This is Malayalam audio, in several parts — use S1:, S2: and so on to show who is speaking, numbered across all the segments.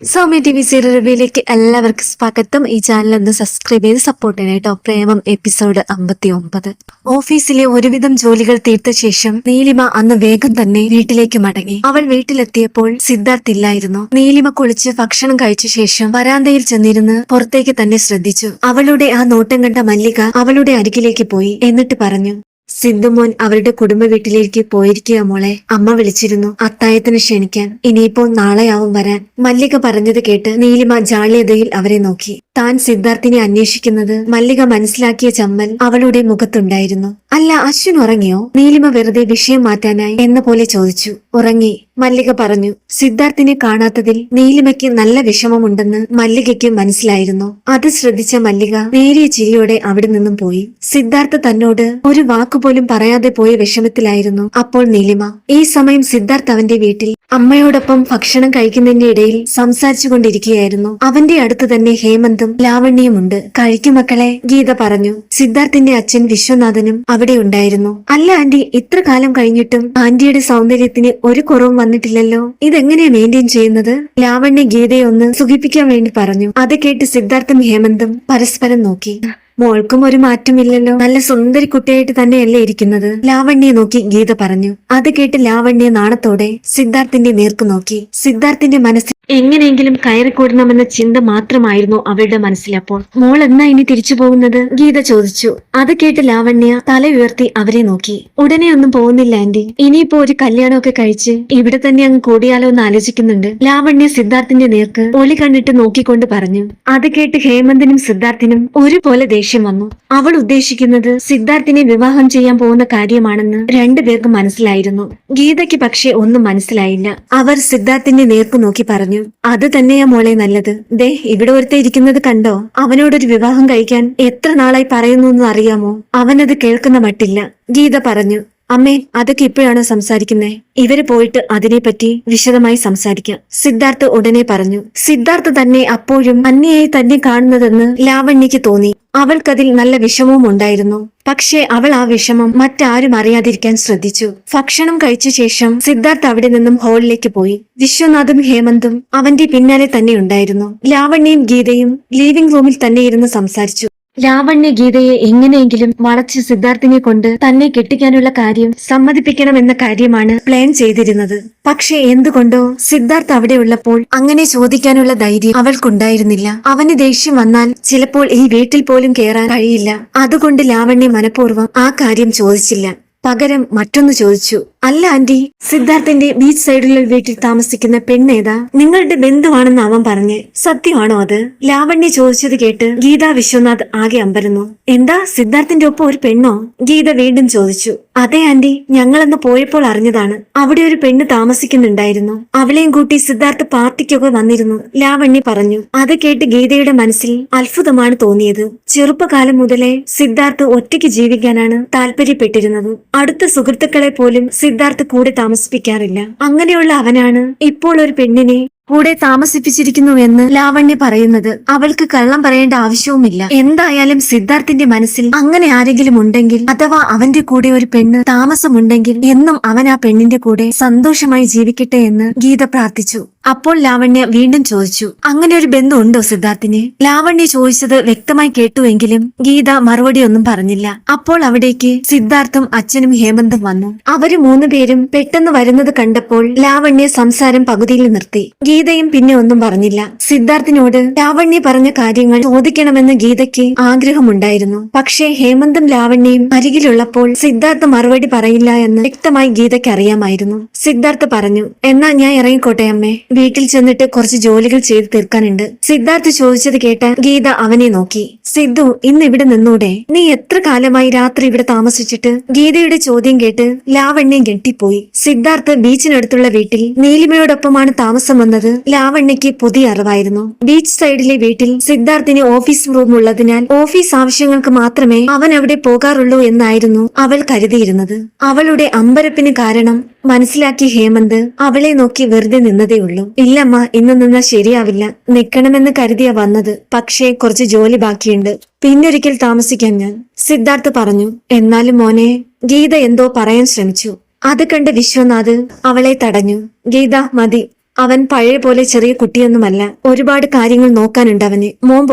S1: സൗമ്യ ടി വി സീരിയൽ റിവ്യൂയിലേക്ക് എല്ലാവർക്കും സ്വാഗതം. ഈ ചാനൽ ഒന്ന് സബ്സ്ക്രൈബ് ചെയ്ത് സപ്പോർട്ട് ചെയ്യണം കേട്ടോ. പ്രേമം എപ്പിസോഡ് അമ്പത്തി ഒമ്പത് ഓഫീസിലെ ഒരുവിധം ജോലികൾ തീർത്ത ശേഷം നീലിമ അന്ന് വേഗം തന്നെ വീട്ടിലേക്ക് മടങ്ങി. അവൾ വീട്ടിലെത്തിയപ്പോൾ സിദ്ധാർത്ഥ് ഇല്ലായിരുന്നു. നീലിമ കുളിച്ച് ഭക്ഷണം കഴിച്ച ശേഷം വരാന്തയിൽ ചെന്നിരുന്ന് പുറത്തേക്ക് തന്നെ ശ്രദ്ധിച്ചു. അവളുടെ ആ നോട്ടം കണ്ട മല്ലിക അവളുടെ അരികിലേക്ക് പോയി എന്നിട്ട് പറഞ്ഞു സിന്ധുമോൻ അവരുടെ കുടുംബ വീട്ടിലേക്ക് പോയിരിക്കുക മോളെ. അമ്മ വിളിച്ചിരുന്നു. അത്തായത്തിന് ക്ഷണിക്കാൻ. ഇനിയിപ്പോൾ നാളെയാവും വരാൻ. മല്ലിക പറഞ്ഞത് കേട്ട് നീലിമ ജാള്യതയിൽ അവരെ നോക്കി. താൻ സിദ്ധാർത്ഥിനെ അന്വേഷിക്കുന്നത് മല്ലിക മനസ്സിലാക്കിയ ചമ്മൽ അവളുടെ മുഖത്തുണ്ടായിരുന്നു. അല്ല അശ്വിൻ ഉറങ്ങിയോ? നീലിമ വെറുതെ വിഷയം മാറ്റാനായി എന്ന പോലെ ചോദിച്ചു. ഉറങ്ങി. മല്ലിക പറഞ്ഞു സിദ്ധാർത്ഥിനെ കാണാത്തതിൽ നീലിമയ്ക്ക് നല്ല വിഷമമുണ്ടെന്ന് മല്ലികയ്ക്ക് മനസ്സിലായിരുന്നു. അത് ശ്രദ്ധിച്ച മല്ലിക നേരിയ ചിരിയോടെ അവിടെ നിന്നും പോയി. സിദ്ധാർത്ഥ തന്നോട് ഒരു വാക്കുപോലും പറയാതെ പോയ വിഷമത്തിലായിരുന്നു അപ്പോൾ നീലിമ. ഈ സമയം സിദ്ധാർത്ഥ് അവന്റെ വീട്ടിൽ അമ്മയോടൊപ്പം ഭക്ഷണം കഴിക്കുന്നതിന്റെ ഇടയിൽ സംസാരിച്ചു കൊണ്ടിരിക്കുകയായിരുന്നു അവന്റെ അടുത്ത് തന്നെ ഹേമന്തും ലാവണ്യമുണ്ട് കഴിക്കും മക്കളെ ഗീത പറഞ്ഞു. സിദ്ധാർത്ഥിന്റെ അച്ഛൻ വിശ്വനാഥനും അവിടെ ഉണ്ടായിരുന്നു. അല്ല ആന്റി ഇത്ര കാലം കഴിഞ്ഞിട്ടും ആന്റിയുടെ സൗന്ദര്യത്തിന് ഒരു കുറവും വന്നിട്ടില്ലല്ലോ. ഇതെങ്ങനെയാ മെയിന്റെയിൻ ചെയ്യുന്നത്? ലാവണ്യ ഗീതയെ ഒന്ന് സുഖിപ്പിക്കാൻ വേണ്ടി പറഞ്ഞു. അത് കേട്ട് സിദ്ധാർത്ഥും ഹേമന്തും പരസ്പരം നോക്കി. മോൾക്കും ഒരു മാറ്റമില്ലല്ലോ. നല്ല സുന്ദരി കുട്ടിയായിട്ട് തന്നെയല്ലേ ഇരിക്കുന്നത്. ലാവണ്യെ നോക്കി ഗീത പറഞ്ഞു. അത് കേട്ട് ലാവണ്യ നാണത്തോടെ സിദ്ധാർത്ഥിന്റെ നേർക്ക് നോക്കി. സിദ്ധാർത്ഥിന്റെ മനസ്സിൽ എങ്ങനെയെങ്കിലും കയറിക്കൂടണമെന്ന ചിന്ത മാത്രമായിരുന്നു അവളുടെ മനസ്സിലപ്പോൾ മോൾ എന്നാ ഇനി തിരിച്ചു പോകുന്നത്? ഗീത ചോദിച്ചു. അത് കേട്ട് ലാവണ്യ തല ഉയർത്തി അവരെ നോക്കി. ഉടനെ ഒന്നും പോകുന്നില്ല ആന്റി. ഇനിയിപ്പോ ഒരു കല്യാണമൊക്കെ കഴിച്ച് ഇവിടെ തന്നെ അങ്ങ് കൂടിയാലോ എന്ന് ആലോചിക്കുന്നുണ്ട്. ലാവണ്യ സിദ്ധാർത്ഥിന്റെ നേർക്ക് ഒളി കണ്ടിട്ട് നോക്കിക്കൊണ്ട് പറഞ്ഞു. അത് കേട്ട് ഹേമന്തിനും സിദ്ധാർത്ഥിനും ഒരുപോലെ ദേഷ്യം വന്നു. അവൾ ഉദ്ദേശിക്കുന്നത് സിദ്ധാർത്ഥിനെ വിവാഹം ചെയ്യാൻ പോകുന്ന കാര്യമാണെന്ന് രണ്ടുപേർക്കും മനസ്സിലായിരുന്നു. ഗീതയ്ക്ക് പക്ഷേ ഒന്നും മനസ്സിലായില്ല. അവർ സിദ്ധാർത്ഥിന്റെ നേർക്കു നോക്കി പറഞ്ഞു അത് തന്നെയാ മോളെ നല്ലത്. ദേ ഇവിടെ ഒരുത്തെ ഇരിക്കുന്നത് കണ്ടോ? അവനോടൊരു വിവാഹം കഴിക്കാൻ എത്ര നാളായി പറയുന്നു എന്ന് അറിയാമോ? അവനത് കേൾക്കുന്ന മട്ടില്ല. ഗീത പറഞ്ഞു അമ്മേ അതൊക്കെ ഇപ്പോഴാണോ സംസാരിക്കുന്നേ? ഇവർ പോയിട്ട് അതിനെപ്പറ്റി വിശദമായി സംസാരിക്കാം. സിദ്ധാർത്ഥ് ഉടനെ പറഞ്ഞു സിദ്ധാർത്ഥ് തന്നെ അപ്പോഴും അന്യയായി തന്നെ കാണുന്നതെന്ന് ലാവണ്യക്ക് തോന്നി. അവൾക്കതിൽ നല്ല വിഷമവും ഉണ്ടായിരുന്നു. പക്ഷേ അവൾ ആ വിഷമം മറ്റാരും അറിയാതിരിക്കാൻ ശ്രദ്ധിച്ചു. ഭക്ഷണം കഴിച്ച ശേഷം സിദ്ധാർത്ഥ് അവിടെ നിന്നും ഹാളിലേക്ക് പോയി. വിശ്വനാഥും ഹേമന്തും അവന്റെ പിന്നാലെ തന്നെ ഉണ്ടായിരുന്നു. ലാവണ്യയും ഗീതയും ലിവിംഗ് റൂമിൽ തന്നെ ഇരുന്ന് സംസാരിച്ചു. ലാവണ്യ ഗീതയെ എങ്ങനെയെങ്കിലും വളച്ച് സിദ്ധാർത്ഥിനെ കൊണ്ട് തന്നെ കെട്ടിക്കാനുള്ള കാര്യം സമ്മതിപ്പിക്കണമെന്ന കാര്യമാണ് പ്ലാൻ ചെയ്തിരുന്നത്. പക്ഷെ എന്തുകൊണ്ടോ സിദ്ധാർത്ഥ് അവിടെ ഉള്ളപ്പോൾ അങ്ങനെ ചോദിക്കാനുള്ള ധൈര്യം അവൾക്കുണ്ടായിരുന്നില്ല. അവന് ദേഷ്യം വന്നാൽ ചിലപ്പോൾ ഈ വീട്ടിൽ പോലും കയറാൻ കഴിയില്ല. അതുകൊണ്ട് ലാവണ്യ മനഃപൂർവം ആ കാര്യം ചോദിച്ചില്ല. പകരം മറ്റൊന്ന് ചോദിച്ചു. അല്ല ആന്റി. സിദ്ധാർത്ഥിന്റെ ബീച്ച് സൈഡിലുള്ള വീട്ടിൽ താമസിക്കുന്ന പെണ്ണേതാ? നിങ്ങളുടെ ബന്ധുവാണെന്ന് അവൻ പറഞ്ഞ്. സത്യമാണോ അത്? ലാവണ്യ ചോദിച്ചത് കേട്ട് ഗീത വിശ്വനാഥ് ആകെ അമ്പരന്നു. എന്താ? സിദ്ധാർത്ഥിന്റെ ഒപ്പം ഒരു പെണ്ണോ? ഗീത വീണ്ടും ചോദിച്ചു. അതെ ആന്റി. ഞങ്ങളന്ന് പോയപ്പോൾ അറിഞ്ഞതാണ്. അവിടെ ഒരു പെണ്ണ് താമസിക്കുന്നുണ്ടായിരുന്നു. അവളെയും കൂട്ടി സിദ്ധാർത്ഥ് പാർട്ടിക്കൊക്കെ വന്നിരുന്നു. ലാവണ്ണി പറഞ്ഞു അത് കേട്ട് ഗീതയുടെ മനസ്സിൽ അത്ഭുതമാണ് തോന്നിയത്. ചെറുപ്പകാലം മുതലേ സിദ്ധാർത്ഥ് ഒറ്റയ്ക്ക് ജീവിക്കാനാണ് താല്പര്യപ്പെട്ടിരുന്നത്. അടുത്ത സുഹൃത്തുക്കളെ പോലും സിദ്ധാർത്ഥ് കൂടെ താമസിപ്പിക്കാറില്ല. അങ്ങനെയുള്ള അവനാണ് ഇപ്പോൾ ഒരു പെണ്ണിനെ കൂടെ താമസിപ്പിച്ചിരിക്കുന്നുവെന്ന് ലാവണ്യ പറയുന്നത് അവൾക്ക് കള്ളം പറയേണ്ട ആവശ്യവുമില്ല. എന്തായാലും സിദ്ധാർത്ഥിന്റെ മനസ്സിൽ അങ്ങനെ ആരെങ്കിലും ഉണ്ടെങ്കിൽ അഥവാ അവന്റെ കൂടെ ഒരു പെണ്ണ് താമസമുണ്ടെങ്കിൽ എന്നും അവൻ ആ പെണ്ണിന്റെ കൂടെ സന്തോഷമായി ജീവിക്കട്ടെ എന്ന് ഗീത പ്രാർത്ഥിച്ചു. അപ്പോൾ ലാവണ്യ വീണ്ടും ചോദിച്ചു അങ്ങനെ ഒരു ബന്ധം ഉണ്ടോ സിദ്ധാർത്ഥിന്? ലാവണ്യ ചോദിച്ചത് വ്യക്തമായി കേട്ടുവെങ്കിലും ഗീത മറുപടി ഒന്നും പറഞ്ഞില്ല. അപ്പോൾ അവിടേക്ക് സിദ്ധാർത്ഥും അച്ഛനും ഹേമന്തും വന്നു. അവർ മൂന്നുപേരും പെട്ടെന്ന് വരുന്നത് കണ്ടപ്പോൾ ലാവണ്യ സംസാരം പകുതിയിൽ നിർത്തി. ഗീതയും പിന്നെ ഒന്നും പറഞ്ഞില്ല. സിദ്ധാർത്ഥിനോട് ലാവണ്യ പറഞ്ഞ കാര്യങ്ങൾ ചോദിക്കണമെന്ന് ഗീതയ്ക്ക് ആഗ്രഹമുണ്ടായിരുന്നു. പക്ഷേ ഹേമന്തും ലാവണ്യയും അരികിലുള്ളപ്പോൾ സിദ്ധാർത്ഥ മറുപടി പറയില്ല എന്ന് വ്യക്തമായി ഗീതയ്ക്ക് അറിയാമായിരുന്നു. സിദ്ധാർത്ഥ പറഞ്ഞു എന്നാ ഞാൻ ഇറങ്ങിക്കോട്ടെ അമ്മേ. വീട്ടിൽ ചെന്നിട്ട് കുറച്ച് ജോലികൾ ചെയ്തു തീർക്കാനുണ്ട്. സിദ്ധാർത്ഥ് ചോദിച്ചത് കേട്ട് ഗീത അവനെ നോക്കി. സിദ്ധു ഇന്ന് ഇവിടെ നിന്നൂടെ? നീ എത്ര കാലമായി രാത്രി ഇവിടെ താമസിച്ചിട്ട്? ഗീതയുടെ ചോദ്യം കേട്ട് ലാവണ്യം കെട്ടിപ്പോയി സിദ്ധാർത്ഥ് ബീച്ചിനടുത്തുള്ള വീട്ടിൽ നീലിമയോടൊപ്പമാണ് താമസം വന്നത്. ലാവണ്യക്ക് പുതിയ അറിവായിരുന്നു. ബീച്ച് സൈഡിലെ വീട്ടിൽ സിദ്ധാർത്ഥിന് ഓഫീസ് റൂം ഉള്ളതിനാൽ ഓഫീസ് ആവശ്യങ്ങൾക്ക് മാത്രമേ അവൻ അവിടെ പോകാറുള്ളൂ എന്നായിരുന്നു അവൾ കരുതിയിരുന്നത്. അവളുടെ അമ്പരപ്പിന് കാരണം മനസ്സിലാക്കി ഹേമന്ത് അവളെ നോക്കി വെറുതെ നിന്നതേയുള്ളൂ ഇല്ലമ്മ ഇന്ന് നിന്നാ ശരിയാവില്ല. നിക്കണമെന്ന് കരുതിയാ വന്നത്. പക്ഷേ കുറച്ച് ജോലി ബാക്കിയുണ്ട്. പിന്നൊരിക്കൽ താമസിക്കാൻ ഞാൻ. സിദ്ധാർത്ഥ് പറഞ്ഞു എന്നാലും മോനെ ഗീത എന്തോ പറയാൻ ശ്രമിച്ചു. അത് കണ്ട് വിശ്വനാഥ് അവളെ തടഞ്ഞു. ഗീത മതി. അവൻ പഴയ പോലെ ചെറിയ കുട്ടിയൊന്നുമല്ല. ഒരുപാട് കാര്യങ്ങൾ നോക്കാനുണ്ട് അവന്. മോൻ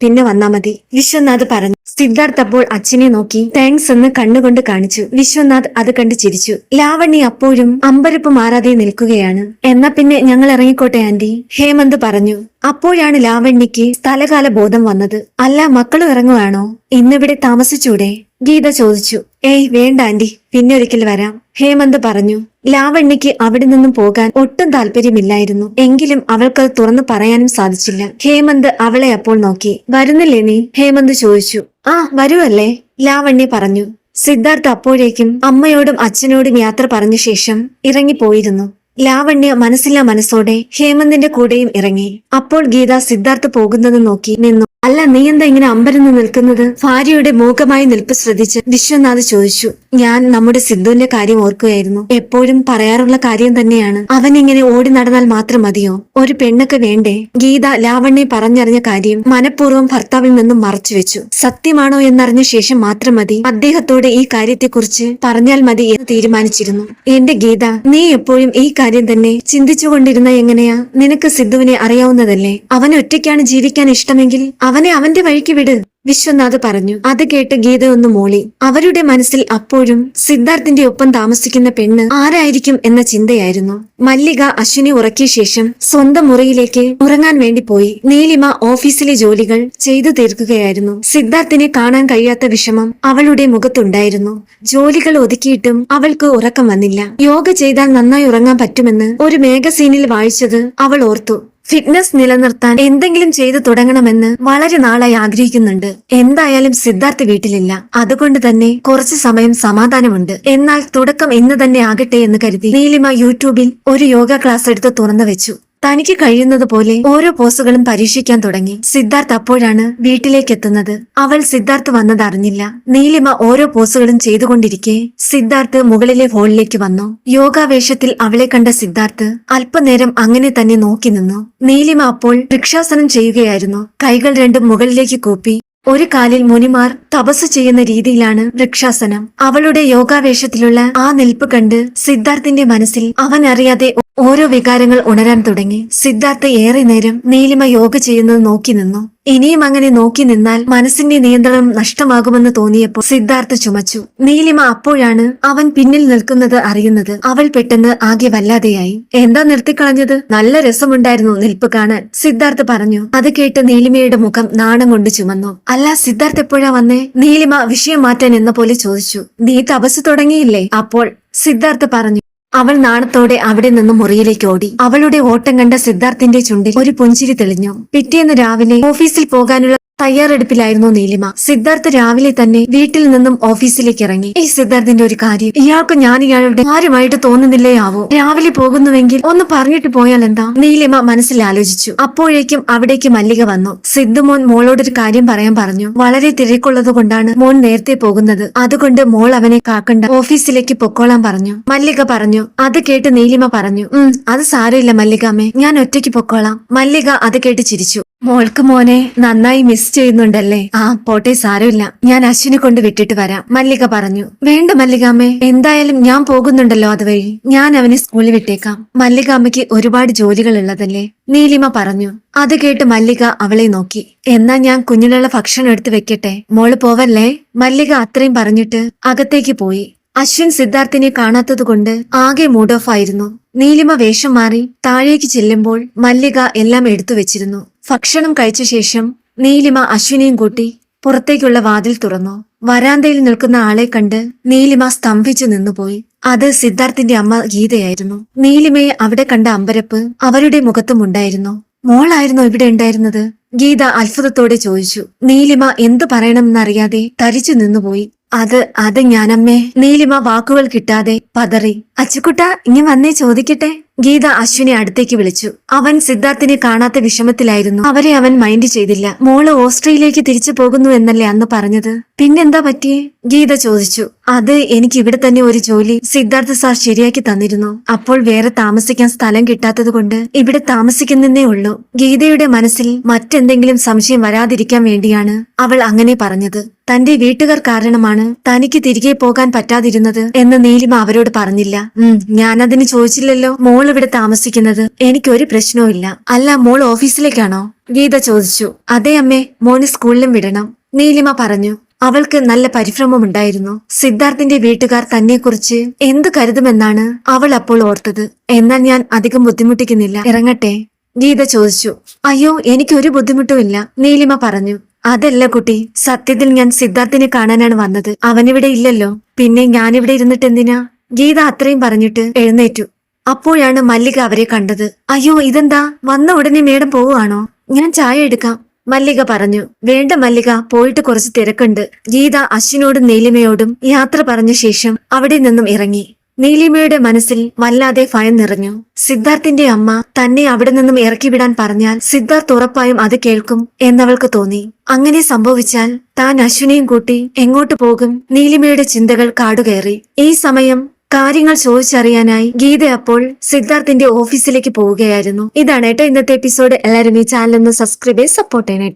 S1: പിന്നെ വന്നാ മതി. വിശ്വനാഥ് പറഞ്ഞു. സിദ്ധാർത്ഥ് അപ്പോൾ അച്ഛനെ നോക്കി താങ്ക്സ് എന്ന് കണ്ണുകൊണ്ട് കാണിച്ചു. വിശ്വനാഥ് അത് കണ്ട് ചിരിച്ചു. ലാവണ്യ അപ്പോഴും അമ്പരപ്പ് മാറാതെ നിൽക്കുകയാണ്. എന്നാ പിന്നെ ഞങ്ങൾ ഇറങ്ങിക്കോട്ടെ ആന്റി? ഹേമന്ത് പറഞ്ഞു. അപ്പോഴാണ് ലാവണ്യക്ക് സ്ഥലകാല ബോധം വന്നത്. അല്ല മക്കളും ഇറങ്ങുവാണോ? ഇന്നിവിടെ താമസിച്ചൂടെ? ഗീത ചോദിച്ചു. ഏയ് വേണ്ട ആന്റി. പിന്നെ ഒരിക്കൽ വരാം. ഹേമന്ത് പറഞ്ഞു. ലാവണ്യക്ക് അവിടെ നിന്നും പോകാൻ ഒട്ടും താല്പര്യമില്ലായിരുന്നു. എങ്കിലും അവൾക്ക് തുറന്നു പറയാനും സാധിച്ചില്ല. ഹേമന്ത് അവളെ അപ്പോൾ നോക്കി. വരുന്നില്ലേ നീ? ഹേമന്ത് ചോദിച്ചു. ആ വരുവല്ലേ. ലാവണ്യ പറഞ്ഞു. സിദ്ധാർത്ഥ് അപ്പോഴേക്കും അമ്മയോടും അച്ഛനോടും യാത്ര പറഞ്ഞ ശേഷം ഇറങ്ങിപ്പോയിരുന്നു. ലാവണ്യ മനസ്സില്ലാ മനസ്സോടെ ഹേമന്തിന്റെ കൂടെയും ഇറങ്ങി. അപ്പോൾ ഗീത സിദ്ധാർത്ഥ് പോകുന്നത് നോക്കി നിന്നു. അല്ല നീ എന്താ ഇങ്ങനെ അമ്പരന്ന് നിൽക്കുന്നത്? ഭാര്യയുടെ മൂകമായി നിൽപ്പ് ശ്രദ്ധിച്ച് വിശ്വനാഥ് ചോദിച്ചു. ഞാൻ നമ്മുടെ സിദ്ധുവിന്റെ കാര്യം ഓർക്കുകയായിരുന്നു. എപ്പോഴും പറയാറുള്ള കാര്യം തന്നെയാണ്. അവൻ ഇങ്ങനെ ഓടി നടന്നാൽ മാത്രം മതിയോ? ഒരു പെണ്ണൊക്കെ വേണ്ടേ? ഗീത ലാവണ്യെ പറഞ്ഞറിഞ്ഞ കാര്യം മനഃപൂർവം ഭർത്താവിൽ നിന്നും മറച്ചുവെച്ചു. സത്യമാണോ എന്നറിഞ്ഞ ശേഷം മാത്രം മതി. അദ്ദേഹത്തോട് ഈ കാര്യത്തെക്കുറിച്ച് പറഞ്ഞാൽ മതി എന്ന് തീരുമാനിച്ചിരുന്നു. എന്റെ ഗീത നീ എപ്പോഴും ഈ കാര്യം തന്നെ ചിന്തിച്ചുകൊണ്ടിരുന്ന എങ്ങനെയാ? നിനക്ക് സിദ്ധുവിനെ അറിയാവുന്നതല്ലേ? അവൻ ഒറ്റയ്ക്കാണ് ജീവിക്കാൻ ഇഷ്ടമെങ്കിൽ അവനെ അവന്റെ വഴിക്ക് വിട്. വിശ്വനാഥ് പറഞ്ഞു. അത് കേട്ട് ഗീത ഒന്ന് മോളി. അവരുടെ മനസ്സിൽ അപ്പോഴും സിദ്ധാർത്ഥിന്റെ ഒപ്പം താമസിക്കുന്ന പെണ്ണ് ആരായിരിക്കും എന്ന ചിന്തയായിരുന്നു. മല്ലിക അശ്വിനി ഉറക്കിയ ശേഷം സ്വന്തം മുറിയിലേക്ക് ഉറങ്ങാൻ വേണ്ടി പോയി. നീലിമ ഓഫീസിലെ ജോലികൾ ചെയ്തു തീർക്കുകയായിരുന്നു. സിദ്ധാർത്ഥിനെ കാണാൻ കഴിയാത്ത വിഷമം അവളുടെ മുഖത്തുണ്ടായിരുന്നു. ജോലികൾ ഒതുക്കിയിട്ടും അവൾക്ക് ഉറക്കം വന്നില്ല. യോഗ ചെയ്താൽ നന്നായി ഉറങ്ങാൻ പറ്റുമെന്ന് ഒരു മാഗസീനിൽ വായിച്ചത് അവൾ ഓർത്തു. ഫിറ്റ്നസ് നിലനിർത്താൻ എന്തെങ്കിലും ചെയ്തു തുടങ്ങണമെന്ന് വളരെ നാളായി ആഗ്രഹിക്കുന്നുണ്ട്. എന്തായാലും സിദ്ധാർത്ഥ് വീട്ടിലില്ല. അതുകൊണ്ട് തന്നെ കുറച്ച് സമയം സമാധാനമുണ്ട്. എന്നാൽ തുടക്കം ഇന്ന് തന്നെ ആകട്ടെ എന്ന് കരുതി നീലിമ യൂട്യൂബിൽ ഒരു യോഗ ക്ലാസ് എടുത്ത് തുറന്നു വെച്ചു. തനിക്ക് കഴിയുന്നത് പോലെ ഓരോ പോസുകളും പരീക്ഷിക്കാൻ തുടങ്ങി. സിദ്ധാർത്ഥ് അപ്പോഴാണ് വീട്ടിലേക്ക് എത്തുന്നത്. അവൾ സിദ്ധാർത്ഥ് വന്നത് അറിഞ്ഞില്ല നീലിമ ഓരോ പോസുകളും ചെയ്തുകൊണ്ടിരിക്കെ സിദ്ധാർത്ഥ് മുകളിലെ ഹോളിലേക്ക് വന്നു. യോഗാവേഷത്തിൽ അവളെ കണ്ട സിദ്ധാർത്ഥ് അല്പനേരം അങ്ങനെ തന്നെ നോക്കി നിന്നു. നീലിമ അപ്പോൾ വൃക്ഷാസനം ചെയ്യുകയായിരുന്നു. കൈകൾ രണ്ടും മുകളിലേക്ക് കൂപ്പി ഒരു കാലിൽ മുനിമാർ തപസ് ചെയ്യുന്ന രീതിയിലാണ് വൃക്ഷാസനം അവളുടെ യോഗാവേഷത്തിലുള്ള ആ നിൽപ്പ് കണ്ട് സിദ്ധാർത്ഥിന്റെ മനസ്സിൽ അവൻ അറിയാതെ ഓരോ വികാരങ്ങൾ ഉണരാൻ തുടങ്ങി സിദ്ധാർത്ഥ ഏറെ നേരം നീലിമ യോഗ ചെയ്യുന്നത് നോക്കി നിന്നു. ഇനിയും അങ്ങനെ നോക്കി നിന്നാൽ മനസ്സിന്റെ നിയന്ത്രണം നഷ്ടമാകുമെന്ന് തോന്നിയപ്പോൾ സിദ്ധാർത്ഥ ചുമച്ചു. നീലിമ അപ്പോഴാണ് അവൻ പിന്നിൽ നിൽക്കുന്നത് അറിയുന്നത്. അവൾ പെട്ടെന്ന് ആകെ വല്ലാതെയായി. എന്താ നിർത്തിക്കളഞ്ഞത്? നല്ല രസമുണ്ടായിരുന്നു നിൽപ്പ് കാണാൻ. സിദ്ധാർത്ഥ പറഞ്ഞു. അത് കേട്ട് നീലിമയുടെ മുഖം നാണം കൊണ്ട് ചുമന്നു. അല്ല സിദ്ധാർത്ഥ എപ്പോഴാ വന്നേ? നീലിമ വിഷയം മാറ്റാൻ എന്ന പോലെ ചോദിച്ചു. നീ തപസ് തുടങ്ങിയില്ലേ? അപ്പോൾ സിദ്ധാർത്ഥ പറഞ്ഞു. അവൾ നാണത്തോടെ അവിടെ നിന്ന് മുറിയിലേക്ക് ഓടി. അവളുടെ ഓട്ടം കണ്ട സിദ്ധാർത്ഥിന്റെ ചുണ്ടിൽ ഒരു പുഞ്ചിരി തെളിഞ്ഞു. പിറ്റേന്ന് രാവിലെ ഓഫീസിൽ പോകാനുള്ള തയ്യാറെടുപ്പിലായിരുന്നു നീലിമ. സിദ്ധാർത്ഥ് രാവിലെ തന്നെ വീട്ടിൽ നിന്നും ഓഫീസിലേക്ക് ഇറങ്ങി. ഈ സിദ്ധാർത്ഥിന്റെ ഒരു കാര്യം. ഇയാൾക്ക് ഞാൻ ഇയാളുടെ ആരുമായിട്ട് തോന്നുന്നില്ലേ ആവോ രാവിലെ പോകുന്നുവെങ്കിൽ ഒന്ന് പറഞ്ഞിട്ട് പോയാൽ എന്താ? നീലിമ മനസ്സിൽ ആലോചിച്ചു അപ്പോഴേക്കും അവിടേക്ക് മല്ലിക വന്നു. സിദ്ധു മോൻ മോളോടൊരു കാര്യം പറയാൻ പറഞ്ഞു. വളരെ തിരക്കുള്ളത് കൊണ്ടാണ് മോൻ നേരത്തെ പോകുന്നത്. അതുകൊണ്ട് മോൾ അവനെ കാക്കണ്ട. ഓഫീസിലേക്ക് പൊക്കോളാൻ പറഞ്ഞു. മല്ലിക പറഞ്ഞു. അത് കേട്ട് നീലിമ പറഞ്ഞു. ഉം അത് സാരമില്ല മല്ലികാമേ ഞാൻ ഒറ്റയ്ക്ക് പൊക്കോളാം. മല്ലിക അത് കേട്ട് ചിരിച്ചു. മോൾക്ക് മോനെ നന്നായി മിസ് ചെയ്യുന്നുണ്ടല്ലേ? ആ പോട്ടെ സാരമില്ല. ഞാൻ അശ്വിനെ കൊണ്ട് വിട്ടിട്ട് വരാം. മല്ലിക പറഞ്ഞു. വേണ്ട മല്ലികാമ്മേ. എന്തായാലും ഞാൻ പോകുന്നുണ്ടല്ലോ അതുവഴി. ഞാൻ അവനെ സ്കൂളിൽ വിട്ടേക്കാം. മല്ലികാമ്മയ്ക്ക് ഒരുപാട് ജോലികൾ ഉള്ളതല്ലേ നീലിമ പറഞ്ഞു. അത് കേട്ട് മല്ലിക അവളെ നോക്കി. എന്നാ ഞാൻ കുഞ്ഞിനുള്ള ഭക്ഷണം എടുത്തു വെക്കട്ടെ? മോൾ പോവല്ലേ? മല്ലിക അത്രയും പറഞ്ഞിട്ട് അകത്തേക്ക് പോയി. അശ്വിൻ സിദ്ധാർത്ഥിനെ കാണാത്തതുകൊണ്ട് ആകെ മൂഡ് ഓഫ് ആയിരുന്നു. നീലിമ വേഷം മാറി താഴേക്ക് ചെല്ലുമ്പോൾ മല്ലിക എല്ലാം എടുത്തു വെച്ചിരുന്നു. ഭക്ഷണം കഴിച്ച ശേഷം നീലിമ അശ്വിനെയും കൂട്ടി പുറത്തേക്കുള്ള വാതിൽ തുറന്നു. വരാന്തയിൽ നിൽക്കുന്ന ആളെ കണ്ട് നീലിമ സ്തംഭിച്ചു നിന്നുപോയി. അത് സിദ്ധാർത്ഥിന്റെ അമ്മ ഗീതയായിരുന്നു. നീലിമയെ അവിടെ കണ്ട അമ്പരപ്പ് അവരുടെ മുഖത്തും ഉണ്ടായിരുന്നു. മോളായിരുന്നു ഇവിടെ ഉണ്ടായിരുന്നത്? ഗീത അത്ഭുതത്തോടെ ചോദിച്ചു. നീലിമ എന്തു പറയണമെന്നറിയാതെ തരിച്ചു നിന്നുപോയി. അത് അത് ഞാനമ്മേ. നീലിമ വാക്കുകൾ കിട്ടാതെ പതറി. അച്ചുക്കുട്ട ഇനി വന്നേ ചോദിക്കട്ടെ? ഗീത അശ്വിനെ അടുത്തേക്ക് വിളിച്ചു. അവൻ സിദ്ധാർത്ഥിനെ കാണാത്ത വിഷമത്തിലായിരുന്നു. അവരെ അവൻ മൈൻഡ് ചെയ്തില്ല. മോൾ ഓസ്ട്രേലിയയിലേക്ക് തിരിച്ചു പോകുന്നു എന്നല്ലേ അന്ന് പറഞ്ഞത്? പിന്നെന്താ പറ്റിയേ? ഗീത ചോദിച്ചു. അത് എനിക്ക് ഇവിടെ തന്നെ ഒരു ജോലി സിദ്ധാർത്ഥ സാർ ശരിയാക്കി തന്നിരുന്നു. അപ്പോൾ വേറെ താമസിക്കാൻ സ്ഥലം കിട്ടാത്തത് കൊണ്ട് ഇവിടെ താമസിക്കുന്നതേ ഉള്ളൂ. ഗീതയുടെ മനസ്സിൽ മറ്റെന്തെങ്കിലും സംശയം വരാതിരിക്കാൻ വേണ്ടിയാണ് അവൾ അങ്ങനെ പറഞ്ഞത്. തന്റെ വീട്ടുകാർ കാരണമാണ് തനിക്ക് തിരികെ പോകാൻ പറ്റാതിരുന്നത് എന്ന് നീലിമ അവരോട് പറഞ്ഞില്ല. ഉം ഞാനതിന് ചോദിച്ചില്ലല്ലോ. മോൾ ഇവിടെ താമസിക്കുന്നത്. എനിക്കൊരു പ്രശ്നവും ഇല്ല. അല്ല മോൾ ഓഫീസിലേക്കാണോ? ഗീത ചോദിച്ചു. അതെ അമ്മേ മോന് സ്കൂളിലും വിടണം. നീലിമ പറഞ്ഞു. അവൾക്ക് നല്ല പരിഭ്രമം പരിഭ്രമമുണ്ടായിരുന്നു സിദ്ധാർത്ഥിന്റെ വീട്ടുകാർ തന്നെക്കുറിച്ച് എന്ത് കരുതുമെന്നാണ് അവൾ അപ്പോൾ ഓർത്തത്. എന്നാൽ ഞാൻ അധികം ബുദ്ധിമുട്ടിക്കുന്നില്ല. ഇറങ്ങട്ടെ ഗീത ചോദിച്ചു. അയ്യോ എനിക്കൊരു ബുദ്ധിമുട്ടുമില്ല നീലിമ പറഞ്ഞു. അതല്ല കുട്ടി സത്യത്തിൽ ഞാൻ സിദ്ധാർത്ഥിനെ കാണാനാണ് വന്നത്. അവനിവിടെ ഇല്ലല്ലോ. പിന്നെ ഞാനിവിടെ ഇരുന്നിട്ട് എന്തിനാ ഗീത അത്രയും പറഞ്ഞിട്ട് എഴുന്നേറ്റു. അപ്പോഴാണ് മല്ലിക അവരെ കണ്ടത്. അയ്യോ ഇതെന്താ? വന്ന ഉടനെ മേഡം പോവുകയാണോ? ഞാൻ ചായ എടുക്കാം. മല്ലിക പറഞ്ഞു. വേണ്ട മല്ലിക പോയിട്ട് കുറച്ച് തിരക്കുണ്ട്. ഗീത അശ്വിനോടും നീലിമയോടും യാത്ര പറഞ്ഞ ശേഷം അവിടെ നിന്നും ഇറങ്ങി. നീലിമയുടെ മനസ്സിൽ വല്ലാതെ ഭയം നിറഞ്ഞു. സിദ്ധാർത്ഥിന്റെ അമ്മ തന്നെ അവിടെ നിന്നും ഇറക്കിവിടാൻ പറഞ്ഞാൽ സിദ്ധാർത്ഥ് ഉറപ്പായും അത് കേൾക്കും എന്നവൾക്ക് തോന്നി. അങ്ങനെ സംഭവിച്ചാൽ താൻ അശ്വിനെയും കൂട്ടി എങ്ങോട്ട് പോകും? നീലിമയുടെ ചിന്തകൾ കാടുകയറി. ഈ സമയം കാര്യങ്ങൾ ചോദിച്ചറിയാനായി ഗീത അപ്പോൾ സിദ്ധാർത്ഥിന്റെ ഓഫീസിലേക്ക് പോവുകയായിരുന്നു. ഇതാണ് കേട്ടോ ഇന്നത്തെ എപ്പിസോഡ് എല്ലാവരും ഈ ചാനൽ ഒന്ന് സബ്സ്ക്രൈബ് ചെയ്ത് സപ്പോർട്ട് ചെയ്യണം കേട്ടോ